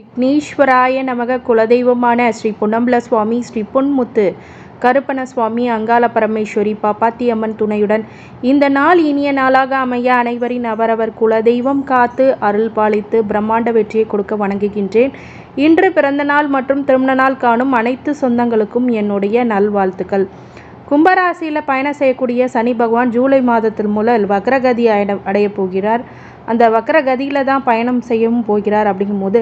விக்னேஸ்வராய நமக குலதெய்வமான ஸ்ரீ பொன்னம்பல சுவாமி ஸ்ரீ பொன்முத்து கருப்பண சுவாமி அங்காள பரமேஸ்வரி பாப்பாத்தியம்மன் துணையுடன் இந்த நாள் இனிய நாளாக அமைய அனைவரின் அவரவர் குலதெய்வம் காத்து அருள் பாலித்து பிரம்மாண்ட வெற்றியை கொடுக்க வணங்குகின்றேன். இன்று பிறந்த நாள் மற்றும் திருமண நாள் காணும் அனைத்து சொந்தங்களுக்கும் என்னுடைய நல்வாழ்த்துக்கள். கும்பராசியில் பயணம் செய்யக்கூடிய சனி பகவான் ஜூலை மாதத்தில் முதல் வக்ரகதி அடைய அடையப் போகிறார். அந்த வக்ரகதியில் தான் பயணம் செய்யவும் போகிறார் அப்படிங்கும்போது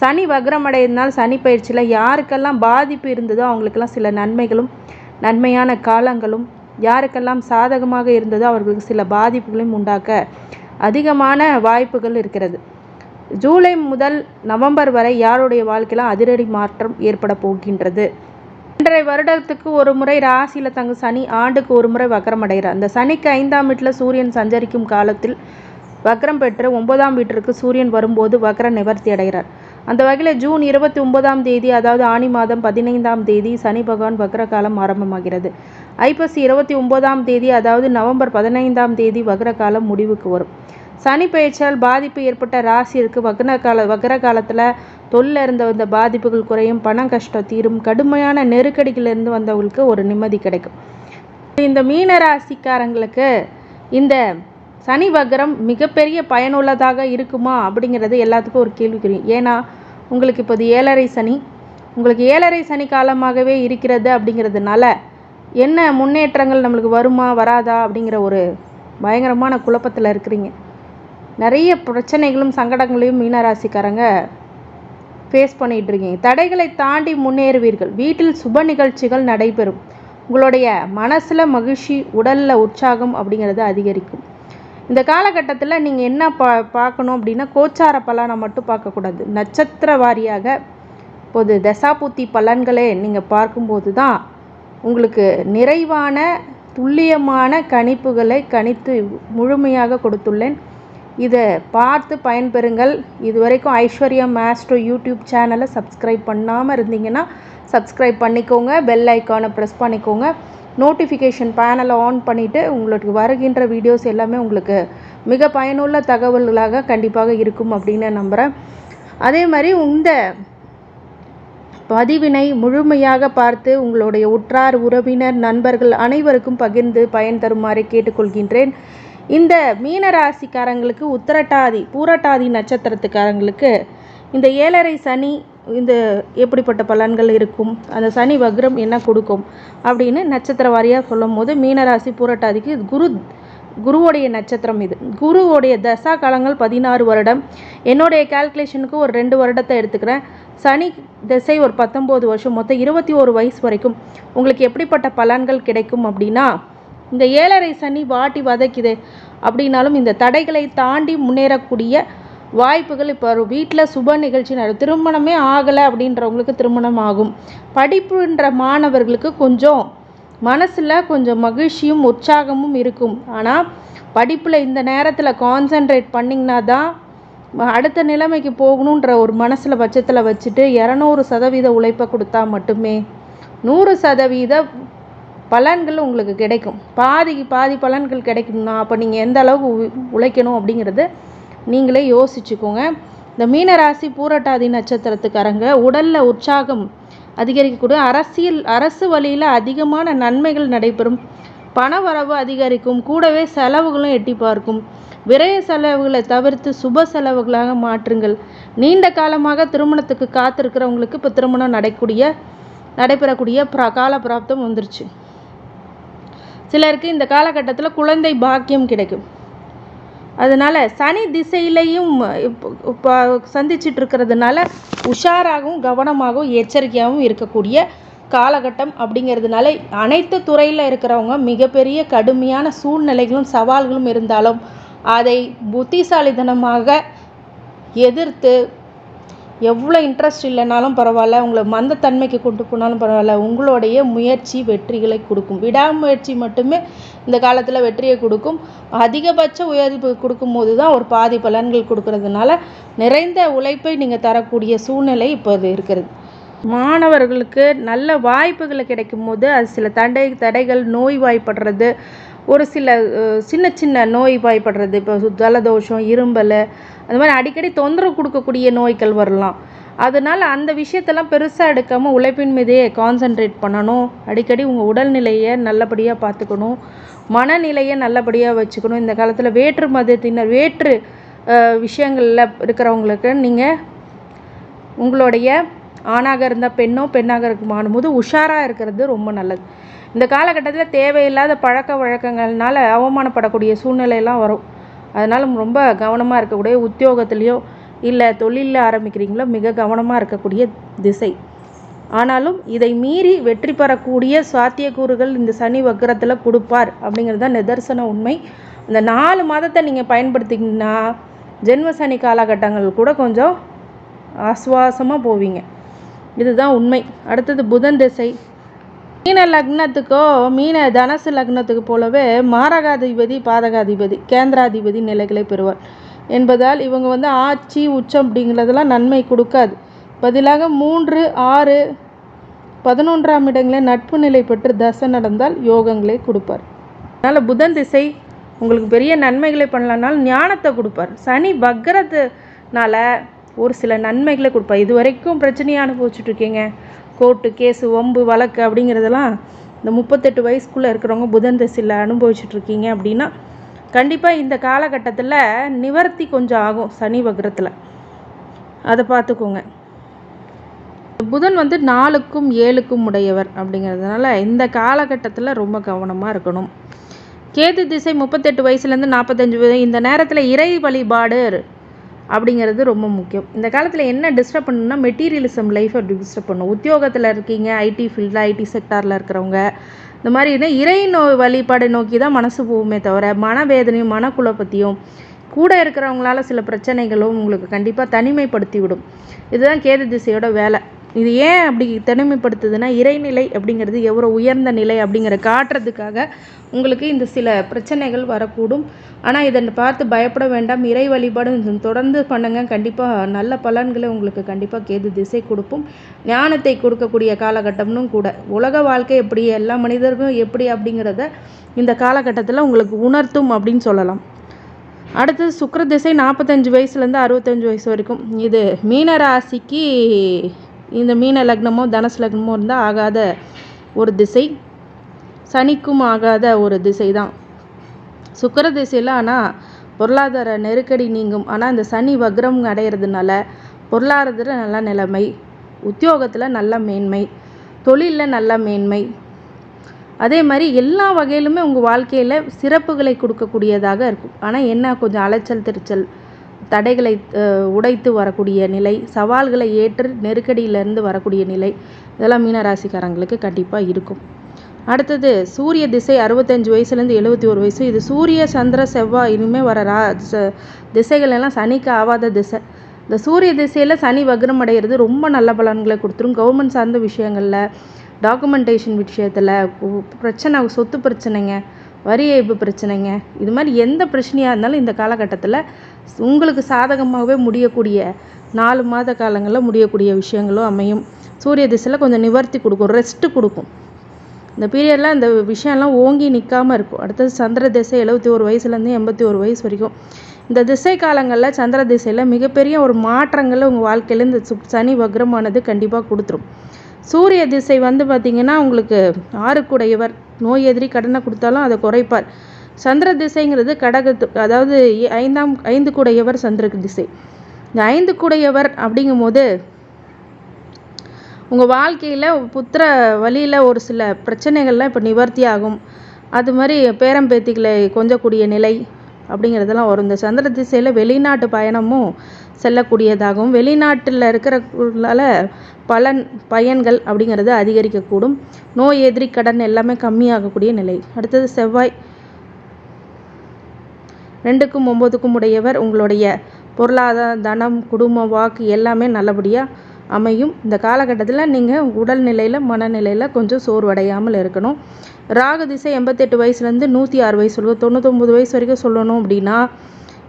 சனி வக்ரம் அடையிறதுனால சனி பயிற்சியில் யாருக்கெல்லாம் பாதிப்பு இருந்ததோ அவங்களுக்கெல்லாம் சில நன்மைகளும் நன்மையான காலங்களும் யாருக்கெல்லாம் சாதகமாக இருந்ததோ அவர்களுக்கு சில பாதிப்புகளையும் உண்டாக்க அதிகமான வாய்ப்புகள் இருக்கிறது. ஜூலை முதல் நவம்பர் வரை யாருடைய வாழ்க்கையிலும் அதிரடி மாற்றம் ஏற்பட போகின்றது? இன்றைய வருடத்துக்கு ஒரு முறை ராசியில் தங்கு சனி ஆண்டுக்கு ஒரு முறை வக்ரம் அடைகிறார் அந்த சனிக்கு ஐந்தாம் வீட்டில் சூரியன் சஞ்சரிக்கும் காலத்தில் வக்ரம் பெற்று ஒன்பதாம் வீட்டிற்கு சூரியன் வரும்போது வக்ர நிவர்த்தி அடைகிறார். அந்த வகையில் ஜூன் இருபத்தி ஒன்பதாம் தேதி அதாவது ஆணி மாதம் பதினைந்தாம் தேதி சனி பகவான் வக்ரகாலம் ஆரம்பமாகிறது. ஐப்பசி இருபத்தி ஒன்பதாம் தேதி அதாவது நவம்பர் பதினைந்தாம் தேதி வக்ரகாலம் முடிவுக்கு வரும். சனி பயிற்சியால் பாதிப்பு ஏற்பட்ட ராசியிற்கு வக்ர கால வக்ர காலத்தில் தொல்ல இருந்த வந்த பாதிப்புகள் குறையும் பண கஷ்டம் தீரும் கடுமையான நெருக்கடிகளிலிருந்து வந்தவங்களுக்கு ஒரு நிம்மதி கிடைக்கும். இந்த மீன ராசிக்காரங்களுக்கு இந்த சனி வக்ரம் மிகப்பெரிய பயனுள்ளதாக இருக்குமா அப்படிங்கிறது எல்லாத்துக்கும் ஒரு கேள்விக்குறி. ஏன்னா உங்களுக்கு இப்போது ஏழரை சனி உங்களுக்கு ஏழரை சனி காலமாகவே இருக்கிறது அப்படிங்கிறதுனால என்ன முன்னேற்றங்கள் நம்மளுக்கு வருமா வராதா அப்படிங்கிற ஒரு பயங்கரமான குழப்பத்தில் இருக்கிறீங்க. நிறைய பிரச்சனைகளும் சங்கடங்களையும் மீனராசிக்காரங்க ஃபேஸ் பண்ணிகிட்டு இருக்கீங்க. தடைகளை தாண்டி முன்னேறுவீர்கள். வீட்டில் சுப நிகழ்ச்சிகள் நடைபெறும். உங்களுடைய மனசில் மகிழ்ச்சி உடலில் உற்சாகம் அப்படிங்கிறது அதிகரிக்கும். இந்த காலகட்டத்தில் நீங்கள் என்ன பா பார்க்கணும் அப்படின்னா கோச்சார பலனை மட்டும் பார்க்கக்கூடாது நட்சத்திர வாரியாக இப்போது தசாபூத்தி பலன்களே நீங்கள் பார்க்கும்போது தான் உங்களுக்கு நிறைவான துல்லியமான கணிப்புகளை கணித்து முழுமையாக கொடுத்துள்ளேன். இதை பார்த்து பயன்பெறுங்கள். இது வரைக்கும் ஐஸ்வர்யா மேஸ்ட்ரோ யூடியூப் சேனலை சப்ஸ்கிரைப் பண்ணாமல் இருந்தீங்கன்னா சப்ஸ்கிரைப் பண்ணிக்கோங்க. பெல் ஐக்கானை ப்ரெஸ் பண்ணிக்கோங்க. நோட்டிஃபிகேஷன் பேனலை ஆன் பண்ணிவிட்டு உங்களுக்கு வருகின்ற வீடியோஸ் எல்லாமே உங்களுக்கு மிக பயனுள்ள தகவல்களாக கண்டிப்பாக இருக்கும் அப்படின்னு நம்புகிறேன் அதே மாதிரி இந்த பதிவினை முழுமையாக பார்த்து உங்களுடைய உற்றார் உறவினர் நண்பர்கள் அனைவருக்கும் பகிர்ந்து பயன் தருமாறு கேட்டுக்கொள்கின்றேன். இந்த மீனராசிக்காரங்களுக்கு உத்தரட்டாதி உத்திரட்டாதி பூரட்டாதி நட்சத்திரத்துக்காரங்களுக்கு இந்த ஏழரை சனி இந்த எப்படிப்பட்ட பலன்கள் இருக்கும்? அந்த சனி வக்ரம் என்ன கொடுக்கும்? அப்படின்னு நட்சத்திர வாரியாக சொல்லும் போது மீனராசி பூரட்டாதிக்கு குரு குருவோடைய நட்சத்திரம் இது. குருவோடைய தசா காலங்கள் பதினாறு வருடம். என்னுடைய கால்குலேஷனுக்கு ஒரு ரெண்டு வருடத்தை எடுத்துக்கிறேன். சனி திசை ஒரு பத்தொம்போது வருஷம். மொத்தம் இருபத்தி ஒரு வயசு வரைக்கும். உங்களுக்கு எப்படிப்பட்ட பலன்கள் கிடைக்கும் அப்படின்னா இந்த ஏழரை சனி வாட்டி வதைக்குது அப்படின்னாலும் இந்த தடைகளை தாண்டி முன்னேறக்கூடிய வாய்ப்புகள் இப்போ வீட்டில் சுப நிகழ்ச்சி நட திருமணமே ஆகலை அப்படின்றவங்களுக்கு திருமணம் ஆகும். படிப்புன்ற மாணவர்களுக்கு கொஞ்சம் மனசில் கொஞ்சம் மகிழ்ச்சியும் உற்சாகமும் இருக்கும். ஆனால் படிப்பில் இந்த நேரத்தில் கான்சென்ட்ரேட் பண்ணிங்கன்னா தான் அடுத்த நிலைமைக்கு போகணுன்ற ஒரு மனசில் பட்சத்தில் வச்சுட்டு இரநூறு சதவீத உழைப்பை கொடுத்தா மட்டுமே நூறு சதவீத பலன்கள் உங்களுக்கு கிடைக்கும். பாதிக்கு பாதி பலன்கள் கிடைக்கும்னா அப்போ நீங்கள் எந்த அளவுக்கு உழைக்கணும் அப்படிங்கிறது நீங்களே யோசிச்சுக்கோங்க. இந்த மீனராசி பூரட்டாதி நட்சத்திரத்துக்காரங்க உடலில் உற்சாகம் அதிகரிக்கக்கூடிய அரசியல் அரசு வழியில் அதிகமான நன்மைகள் நடைபெறும். பண வரவு அதிகரிக்கும் கூடவே செலவுகளும் எட்டி பார்க்கும். விரைய செலவுகளை தவிர்த்து சுப செலவுகளாக மாற்றுங்கள். நீண்ட காலமாக திருமணத்துக்கு காத்திருக்கிறவங்களுக்கு இப்போ திருமணம் நடக்கூடிய நடைபெறக்கூடிய ப்ரா கால பிராப்தம் வந்துருச்சு. சிலருக்கு இந்த காலகட்டத்தில் குழந்தை பாக்கியம் கிடைக்கும். அதனால் சனி திசையிலையும் இப்போ சந்திச்சிட்டு இருக்கிறதுனால உஷாராகவும் கவனமாகவும் எச்சரிக்கையாகவும் இருக்கக்கூடிய காலகட்டம் அப்படிங்கிறதுனால அனைத்து துறையில் இருக்கிறவங்க மிகப்பெரிய கடுமையான சூழ்நிலைகளும் சவால்களும் இருந்தாலும் அதை புத்திசாலித்தனமாக எதிர்த்து எவ்வளோ இன்ட்ரெஸ்ட் இல்லைனாலும் பரவாயில்ல உங்களை மந்தத்தன்மைக்கு கொண்டு போனாலும் பரவாயில்ல உங்களுடைய முயற்சி வெற்றிகளை கொடுக்கும். விடாமுயற்சி மட்டுமே இந்த காலத்தில் வெற்றியை கொடுக்கும். அதிகபட்ச உயர்வு கொடுக்கும்போது தான் ஒரு பாதி பலன்கள் கொடுக்கறதுனால நிறைந்த உழைப்பை நீங்கள் தரக்கூடிய சூழ்நிலை இப்போது இருக்கிறது. மாணவர்களுக்கு நல்ல வாய்ப்புகள் கிடைக்கும் போது அது சில தடை தடைகள் நோய் வாய்ப்படுறது ஒரு சில சின்ன சின்ன நோய் பாய்படுறது இப்போ ஜலதோஷம் இரும்பல் அந்த மாதிரி அடிக்கடி தொந்தரவு கொடுக்கக்கூடிய நோய்கள் வரலாம். அதனால் அந்த விஷயத்தெல்லாம் பெருசாக எடுக்காமல் உழைப்பின் மீதே கான்சென்ட்ரேட் பண்ணணும். அடிக்கடி உங்கள் உடல்நிலையை நல்லபடியாக பார்த்துக்கணும். மனநிலையை நல்லபடியாக வச்சுக்கணும். இந்த காலத்தில் வேற்று மதத்தினர் வேற்று விஷயங்களில் இருக்கிறவங்களுக்கு நீங்கள் உங்களுடைய ஆணாக இருந்தால் பெண்ணோ பெண்ணாக இருக்குமானும் போது உஷாராக இருக்கிறது ரொம்ப நல்லது. இந்த காலகட்டத்தில் தேவையில்லாத பழக்க வழக்கங்கள்னால அவமானப்படக்கூடிய சூழ்நிலையெல்லாம் வரும். அதனால் ரொம்ப கவனமாக இருக்கக்கூடிய உத்தியோகத்துலேயோ இல்லை தொழிலில் ஆரம்பிக்கிறீங்களோ மிக கவனமாக இருக்கக்கூடிய திசை. ஆனாலும் இதை மீறி வெற்றி பெறக்கூடிய சாத்தியக்கூறுகள் இந்த சனி வக்கரத்தில் கொடுப்பார் அப்படிங்கிறது தான் நிதர்சன உண்மை. அந்த நாலு மாதத்தை நீங்கள் பயன்படுத்திங்கன்னா ஜென்ம சனி காலகட்டங்கள் கூட கொஞ்சம் ஆஸ்வாசமாக போவீங்க. இதுதான் உண்மை. அடுத்தது புதன் திசை. மீன லக்னத்துக்கோ மீன தனசு லக்னத்துக்கு போலவே மாரகாதிபதி பாதகாதிபதி கேந்திராதிபதி நிலைகளை பெறுவார். என்பதால் இவங்க வந்து ஆட்சி உச்சம் அப்படிங்கிறதெல்லாம் நன்மை கொடுக்காது. பதிலாக மூன்று ஆறு பதினொன்றாம் இடங்களில் நட்பு நிலை பெற்று தசை நடந்தால் யோகங்களை கொடுப்பார். அதனால் புதன் திசை உங்களுக்கு பெரிய நன்மைகளை பண்ணலனாலும் ஞானத்தை கொடுப்பார். சனி வக்கரத்துனால ஒரு சில நன்மைகளை கொடுப்பார். இது வரைக்கும் பிரச்சனையை அனுபவிச்சுட்டு இருக்கீங்க. கோர்ட்டு கேஸு ஒம்பு வழக்கு அப்படிங்கிறதெல்லாம் இந்த முப்பத்தெட்டு வயசுக்குள்ளே இருக்கிறவங்க புதன் திசையில் அனுபவிச்சுட்ருக்கீங்க அப்படின்னா கண்டிப்பாக இந்த காலகட்டத்தில் நிவர்த்தி கொஞ்சம் ஆகும் சனி வக்ரத்தில். அதை பார்த்துக்கோங்க புதன் வந்து நாலுக்கும் ஏழுக்கும் உடையவர் அப்படிங்கிறதுனால இந்த காலகட்டத்தில் ரொம்ப கவனமாக இருக்கணும். கேது திசை முப்பத்தெட்டு வயசுலேருந்து நாற்பத்தஞ்சு இந்த நேரத்தில் இறை வழிபாடு அப்படிங்கிறது ரொம்ப முக்கியம். இந்த காலத்தில் என்ன டிஸ்டர்ப் பண்ணுன்னா மெட்டீரியலிசம் லைஃப்பை டிஸ்டர்ப் பண்ணும். உத்தியோகத்தில் இருக்கீங்க ஐடி ஃபீல்டில் ஐடி செக்டாரில் இருக்கிறவங்க இந்த மாதிரி என்ன இறை நோ வழிபாடு நோக்கி தான் மனசு போகுமே தவிர மனவேதனையும் மனக்குழப்பத்தையும் கூட இருக்கிறவங்களால சில பிரச்சனைகளும் உங்களுக்கு கண்டிப்பாக தனிமைப்படுத்தி விடும் இதுதான் கேது திசையோட வேலை. இது ஏன் அப்படி தனிமைப்படுத்துதுன்னா இறைநிலை அப்படிங்கிறது எவ்வளோ உயர்ந்த நிலை அப்படிங்கிற காட்டுறதுக்காக உங்களுக்கு இந்த சில பிரச்சனைகள் வரக்கூடும். ஆனால் இதை பார்த்து பயப்பட வேண்டாம். இறை வழிபாடு தொடர்ந்து பண்ணுங்க. கண்டிப்பாக நல்ல பலன்களை உங்களுக்கு கண்டிப்பாக கேது திசை கொடுக்கும். ஞானத்தை கொடுக்கக்கூடிய காலகட்டம்னும் கூட. உலக வாழ்க்கை எப்படி எல்லா மனிதர்களும் எப்படி அப்படிங்கிறத இந்த காலகட்டத்தில் உங்களுக்கு உணர்த்தும் அப்படின்னு சொல்லலாம். அடுத்தது சுக்கர திசை நாற்பத்தஞ்சு வயசுலேருந்து அறுபத்தஞ்சு வயசு வரைக்கும். இது மீனராசிக்கு இந்த மீன லக்னமோ தனுசு லக்னமோ இருந்தால் ஆகாத ஒரு திசை. சனிக்கும் ஆகாத ஒரு திசை தான் சுக்கிர திசையில் ஆனால் பொருளாதார நெருக்கடி நீங்கும். ஆனால் இந்த சனி வக்ரம் அடையிறதுனால பொருளாதார நல்ல நிலைமை உத்தியோகத்தில் நல்ல மேன்மை தொழிலில் நல்ல மேன்மை. அதே மாதிரி எல்லா வகையிலுமே உங்கள் வாழ்க்கையில் சிறப்புகளை கொடுக்கக்கூடியதாக இருக்கும். ஆனால் என்ன? கொஞ்சம் அலைச்சல் திருச்சல். தடைகளை உடைத்து வரக்கூடிய நிலை சவால்களை ஏற்று நெருக்கடியிலேருந்து வரக்கூடிய நிலை இதெல்லாம் மீனராசிக்காரங்களுக்கு கண்டிப்பாக இருக்கும். அடுத்தது சூரிய திசை அறுபத்தஞ்சு வயசுலேருந்து எழுபத்தி ஒரு வயசு. இது சூரிய சந்திர செவ்வாய் இனிமேல் வர ரா ச- திசைகள் எல்லாம் சனிக்கு ஆவாத திசை. இந்த சூரிய திசையில் சனி வக்ரம் அடைகிறது ரொம்ப நல்ல பலன்களை கொடுத்துரும். கவர்மெண்ட் சார்ந்த விஷயங்களில் டாக்குமெண்டேஷன் விஷயத்தில் பிரச்சனை சொத்து பிரச்சனைங்க வரி ஏய்ப்பு பிரச்சனைங்க. இது மாதிரி எந்த பிரச்சனையாக இருந்தாலும் இந்த காலகட்டத்தில் உங்களுக்கு சாதகமாகவே முடியக்கூடிய நாலு மாத காலங்களில் முடியக்கூடிய விஷயங்களும் அமையும். சூரிய திசையில் கொஞ்சம் நிவர்த்தி கொடுக்கும் ரெஸ்ட்டு கொடுக்கும். இந்த பீரியடில் இந்த விஷயம்லாம் ஓங்கி நிற்காமல் இருக்கும். அடுத்தது சந்திர திசை எழுபத்தி ஒரு வயசுலேருந்து எண்பத்தி ஒரு வயசு வரைக்கும். இந்த திசை காலங்களில் சந்திர திசையில் மிகப்பெரிய ஒரு மாற்றங்களை உங்கள் வாழ்க்கையில் இந்த சு- சனி வக்ரமானது கண்டிப்பாக கொடுத்துரும். சூரிய திசை வந்து பார்த்திங்கன்னா உங்களுக்கு ஆறுக்குடையவர். நோய் எதிரி கடனை கொடுத்தாலும் அதை குறைப்பார். சந்திர திசைங்கிறது கடகத்து அதாவது ஐந்தாம் ஐந்து கூடையவர் சந்திர திசை. இந்த ஐந்து கூடையவர் அப்படிங்கும்போது உங்கள் வாழ்க்கையில் புத்திர வழியில் ஒரு சில பிரச்சனைகள்லாம் இப்போ நிவர்த்தி ஆகும். அது மாதிரி பேரம்பேத்திகளை கொஞ்சக்கூடிய நிலை. அப்படிங்கிறதெல்லாம் வரும். இந்த சந்திர திசையில் வெளிநாட்டு பயணமும் செல்லக்கூடியதாகவும் வெளிநாட்டில் இருக்கிறனால பலன் பயன்கள் அப்படிங்கிறது அதிகரிக்கக்கூடும். நோய் எதிரி கடன் எல்லாமே கம்மியாகக்கூடிய நிலை. அடுத்தது செவ்வாய். ரெண்டுக்கும் ஒம்போதுக்கும் உடையவர் உங்களுடைய பொருளாதார தனம் குடும்ப வாக்கு எல்லாமே நல்லபடியாக அமையும். இந்த காலகட்டத்தில் நீங்கள் உடல்நிலையில் மனநிலையில் கொஞ்சம் சோர்வடையாமல் இருக்கணும். ராகு திசை எண்பத்தெட்டு வயசுலேருந்து நூற்றி ஆறு வயசு வரைக்கும் தொண்ணூத்தொம்பது வயசு வரைக்கும் சொல்லணும் அப்படின்னா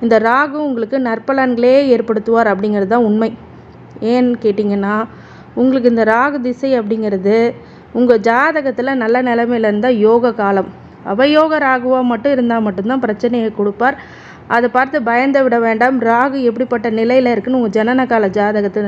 இந்த ராகு உங்களுக்கு நற்பலன்களே ஏற்படுத்துவார் அப்படிங்கிறது தான் உண்மை. ஏன்னு கேட்டிங்கன்னா உங்களுக்கு இந்த ராகு திசை அப்படிங்கிறது உங்கள் ஜாதகத்தில் நல்ல நிலமையில இருந்தால் யோக காலம். அவயோக ராகுவாக மட்டும் இருந்தால் மட்டும்தான் பிரச்சனையை கொடுப்பார். அதை பார்த்து பயந்து விட வேண்டாம். ராகு எப்படிப்பட்ட நிலையில் இருக்குன்னு உங்கள் ஜனன கால ஜாதகத்தை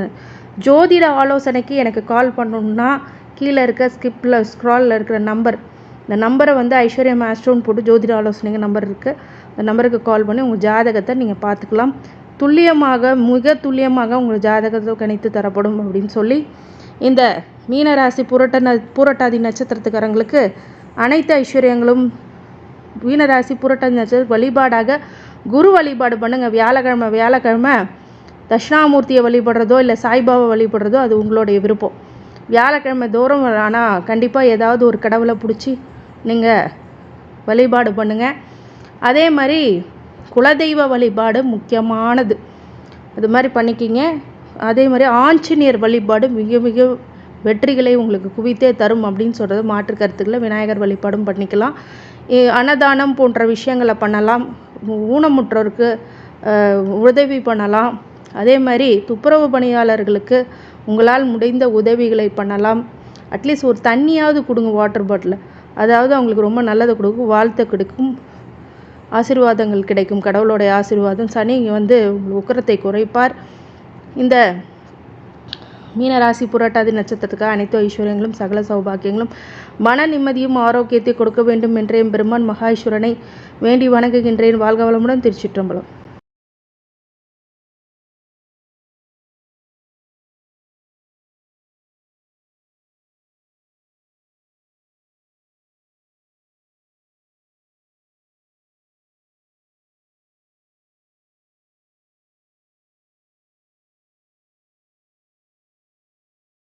ஜோதிட ஆலோசனைக்கு எனக்கு கால் பண்ணணுன்னா கீழே இருக்க ஸ்கிப்பில் ஸ்க்ராலில் இருக்கிற நம்பர் இந்த நம்பரை வந்து ஐஸ்வர்யா மேஸ்ட்ரோன்னு போட்டு ஜோதிட ஆலோசனைக்கு நம்பர் இருக்குது அந்த நம்பருக்கு கால் பண்ணி உங்கள் ஜாதகத்தை நீங்கள் பார்த்துக்கலாம். துல்லியமாக மிக துல்லியமாக உங்கள் ஜாதகத்தை கணித்து தரப்படும் அப்படின்னு சொல்லி இந்த மீனராசி புரட்ட ந பூரட்டாதி நட்சத்திரத்துக்காரங்களுக்கு அனைத்து ஐஸ்வர்யங்களும் மீனராசி புரட்டாதி நட்சத்திர வழிபாடாக குரு வழிபாடு பண்ணுங்கள் வியாழக்கிழமை வியாழக்கிழமை தட்சிணாமூர்த்தியை வழிபடுறதோ இல்லை சாய்பாபா வழிபடுறதோ அது உங்களுடைய விருப்பம். வியாழக்கிழமை தோறும் ஆனால் கண்டிப்பாக ஏதாவது ஒரு கடவுளை பிடிச்சி நீங்கள் வழிபாடு பண்ணுங்கள் அதே மாதிரி குலதெய்வ வழிபாடு முக்கியமானது. அது மாதிரி பண்ணிக்கிங்க. அதே மாதிரி ஆஞ்சநேயர் வழிபாடு மிக மிக வெற்றிகளை உங்களுக்கு குவித்தே தரும் அப்படின்னு சொல்கிறது மாற்று கருத்துக்களை விநாயகர் வழிபாடும் பண்ணிக்கலாம். அன்னதானம் போன்ற விஷயங்களை பண்ணலாம். ஊனமுற்றோருக்கு உதவி பண்ணலாம். அதே மாதிரி துப்புரவு பணியாளர்களுக்கு உங்களால் முடிந்த உதவிகளை பண்ணலாம். அட்லீஸ்ட் ஒரு தண்ணியாவது கொடுங்க வாட்டர் பாட்டில் அதாவது அவங்களுக்கு ரொம்ப நல்லதை கொடுக்கும் வாழ்த்து கிடைக்கும் ஆசீர்வாதங்கள் கிடைக்கும். கடவுளுடைய ஆசீர்வாதம். சனி வந்து உக்கரத்தை குறைப்பார். இந்த மீனராசி புரட்டாதி நட்சத்திரத்துக்கு அனைத்து ஐஸ்வர்யங்களும் சகல சௌபாக்கியங்களும் மன நிம்மதியும் ஆரோக்கியத்தை கொடுக்க வேண்டும் என்ற என் பெருமான் மகாஈஸ்வரனை வேண்டி வணங்குகின்றேன். வாழ்க வளமுடன் திருச்சிற்றம்பலம்.